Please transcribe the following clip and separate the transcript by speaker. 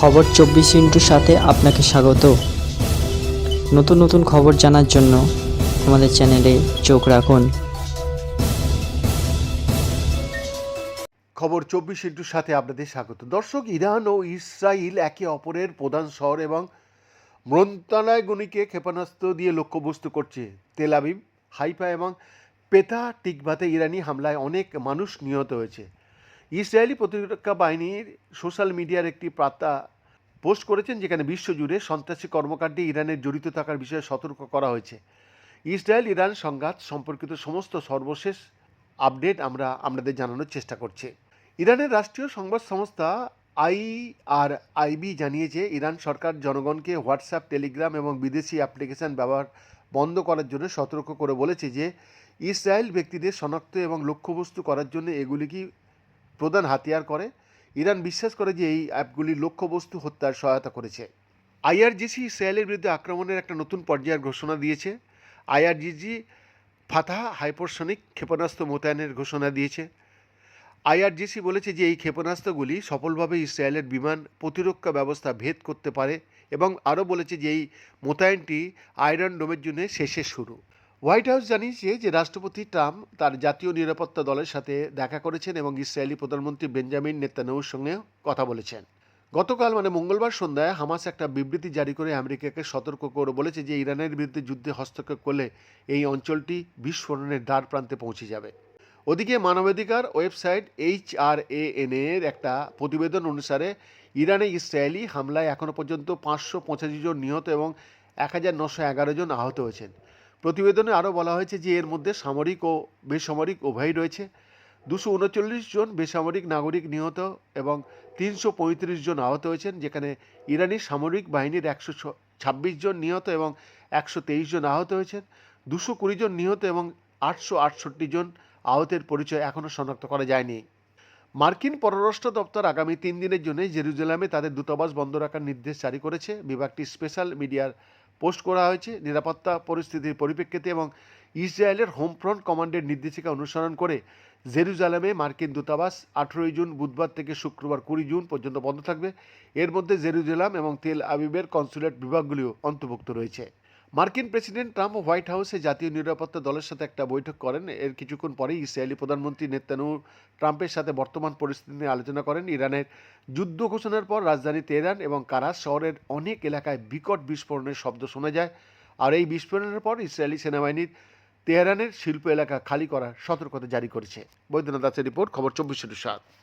Speaker 1: খবর চব্বিশ ইন্টুর সাথে আপনাকে স্বাগত। নতুন নতুন খবর জানার জন্য আমাদের চ্যানেলে চোখ রাখুন।
Speaker 2: খবর চব্বিশ ইন্টুর সাথে আপনাদের স্বাগত। দর্শক, ইরান ও ইসরায়েল একে অপরের প্রধান শহর এবং মন্ত্রণালয়গুলিকে ক্ষেপণাস্ত্র দিয়ে লক্ষ্যবস্তু করছে। তেল হাইফা এবং পেতা টিকভাতে ইরানি হামলায় অনেক মানুষ নিহত হয়েছে। ইসরায়েলি প্রতিরক্ষা বাহিনীর সোশ্যাল মিডিয়ার একটি বার্তা পোস্ট করেছেন যেখানে বিশ্বজুড়ে সন্ত্রাসী কর্মকাণ্ডে ইরানের জড়িত থাকার বিষয়ে সতর্ক করা হয়েছে। ইসরায়েল ইরান সংঘাত সম্পর্কিত সমস্ত সর্বশেষ আপডেট আমরা আপনাদের জানানোর চেষ্টা করছি। ইরানের রাষ্ট্রীয় সংবাদ সংস্থা আইআর আইবি জানিয়েছে, ইরান সরকার জনগণকে হোয়াটসঅ্যাপ, টেলিগ্রাম এবং বিদেশি অ্যাপ্লিকেশন ব্যবহার বন্ধ করার জন্য সতর্ক করে বলেছে যে, ইসরায়েল ব্যক্তিদের শনাক্ত এবং লক্ষ্যবস্তু করার জন্য এগুলিকে প্রধান হাতিয়ার করে। ইরান বিশ্বাস করে যে এই অ্যাপগুলি লক্ষ্যবস্তু হত্যার সহায়তা করেছে। আইআরজিসি ইসরায়েলের বিরুদ্ধে আক্রমণের একটা নতুন পর্যায়ের ঘোষণা দিয়েছে। আইআরজিজি ফাতাহ হাইপারসনিক ক্ষেপণাস্ত্র মোতায়েনের ঘোষণা দিয়েছে। আইআরজিসি বলেছে যে এই ক্ষেপণাস্ত্রগুলি সফলভাবে ইসরায়েলের বিমান প্রতিরক্ষা ব্যবস্থা ভেদ করতে পারে এবং আরও বলেছে যে এই মোতায়েনটি আয়রন ডোমের জন্য শেষের শুরু। হোয়াইট হাউস জানিয়েছে যে রাষ্ট্রপতি ট্রাম্প তার জাতীয় নিরাপত্তা দলের সাথে দেখা করেছেন এবং ইসরায়েলি প্রধানমন্ত্রী বেঞ্জামিন নেতানিয়াহুর সঙ্গে কথা বলেছেন। গতকাল মানে মঙ্গলবার সন্ধ্যায় হামাস একটা বিবৃতি জারি করে আমেরিকাকে সতর্ক করে বলেছে যে ইরানের বিরুদ্ধে যুদ্ধে হস্তক্ষেপ করলে এই অঞ্চলটি বিস্ফোরণের দ্বার প্রান্তে পৌঁছে যাবে। ওদিকে মানবাধিকার ওয়েবসাইট এইচ আর এর একটা প্রতিবেদন অনুসারে ইরানে ইসরায়েলি হামলায় এখনও পর্যন্ত পাঁচশো পঁচাশি জন নিহত এবং এক হাজার নশো এগারো জন আহত হয়েছেন। প্রতিবেদনে আরও বলা হয়েছে যে এর মধ্যে সামরিক ও বেসামরিক উভয়ই রয়েছে। দুশো উনচল্লিশ জন বেসামরিক নাগরিক নিহত এবং তিনশো পঁয়ত্রিশ জন আহত হয়েছেন, যেখানে ইরানি সামরিক বাহিনীর একশো ছাব্বিশ জন নিহত এবং একশো তেইশ জন আহত হয়েছেন। দুশো কুড়ি জন নিহত এবং আটশো আটষট্টি জন আহতের পরিচয় এখনও শনাক্ত করা যায়নি। মার্কিন পররাষ্ট্র দপ্তর আগামী তিন দিনের জন্য জেরুজালামে তাদের দূতাবাস বন্ধ রাখার নির্দেশ জারি করেছে। বিভাগটি স্পেশাল মিডিয়ার পোস্ট করা হয়েছে নিরাপত্তা পরিস্থিতির পরিপ্রেক্ষিতে এবং ইসরায়েলের হোম ফ্রন্ট কমান্ডের নির্দেশিকা অনুসরণ করে জেরুজালেমে মার্কিন দূতাবাস আঠেরোই জুন বুধবার থেকে শুক্রবার কুড়ি জুন পর্যন্ত বন্ধ থাকবে। এর মধ্যে জেরুজালাম এবং তেল আবিবের কনসুলেট বিভাগগুলিও অন্তর্ভুক্ত রয়েছে। মার্কিন প্রেসিডেন্ট ট্রাম্প হোয়াইট হাউসে জাতীয় নিরাপত্তা দলের সাথে একটা বৈঠক করেন। এর কিছুক্ষণ পরেই ইসরায়েলি প্রধানমন্ত্রী নেতানু ট্রাম্পের সাথে বর্তমান পরিস্থিতি নিয়ে আলোচনা করেন। ইরানের যুদ্ধ ঘোষণার পর রাজধানী তেহরান এবং কারাস শহরের অনেক এলাকায় বিকট বিস্ফোরণের শব্দ শোনা যায়। আর এই বিস্ফোরণের পর ইসরায়েলি সেনাবাহিনীর তেহরানের শিল্প এলাকা খালি করার সতর্কতা জারি করেছে। বৈদ্যনাথ দাসের রিপোর্ট, খবর চব্বিশ সাত